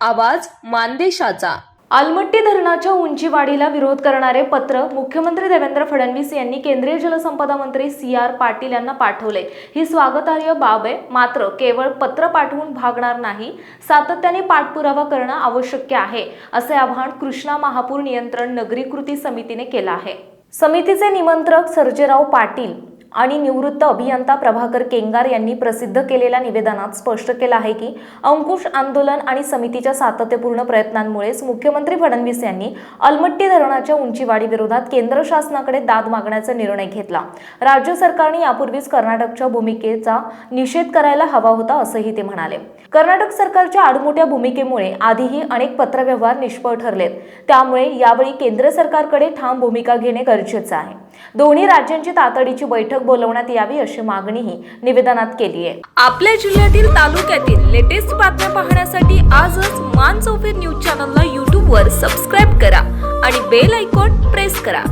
आवाज मानदेशाचा. आलमट्टी धरणाच्या उंचीवाढीला विरोध करणारे पत्र मुख्यमंत्री देवेंद्र फडणवीस यांनी केंद्रीय जलसंपदा मंत्री सी आर पाटील यांना पाठवले. ही स्वागतार्ह बाब आहे मात्र केवळ पत्र पाठवून भागणार नाही सातत्याने पाठपुरावा करणं आवश्यक आहे असे आवाहन कृष्णा महापूर नियंत्रण नगरी कृती समितीने केलं आहे. समितीचे निमंत्रक सर्जेराव पाटील आणि निवृत्त अभियंता प्रभाकर केंगार यांनी प्रसिद्ध केलेल्या निवेदनात स्पष्ट केलं आहे की अंकुश आंदोलन आणि समितीच्या सातत्यपूर्ण प्रयत्नांमुळेच मुख्यमंत्री फडणवीस यांनी अलमट्टी धरणाच्या उंचीवाढीविरोधात केंद्र शासनाकडे दाद मागण्याचा निर्णय घेतला. राज्य सरकारने यापूर्वीच कर्नाटकच्या भूमिकेचा निषेध करायला हवा होता असंही ते म्हणाले. कर्नाटक सरकारच्या आडमोठ्या भूमिकेमुळे आधीही अनेक पत्रव्यवहार निष्फळ ठरलेत. त्यामुळे यावेळी केंद्र सरकारकडे ठाम भूमिका घेणे गरजेचं आहे. दोन्ही राज्यांची तातडीची बैठक बोलवण्यात यावी अशी मागणीही निवेदनात केली आहे. आपल्या जिल्ह्यातील तालुक्यातील लेटेस्ट बातम्या पाहण्यासाठी आजच मान चौफेर न्यूज चॅनलला यूट्यूबवर सबस्क्राईब करा आणि बेल आयकॉन प्रेस करा.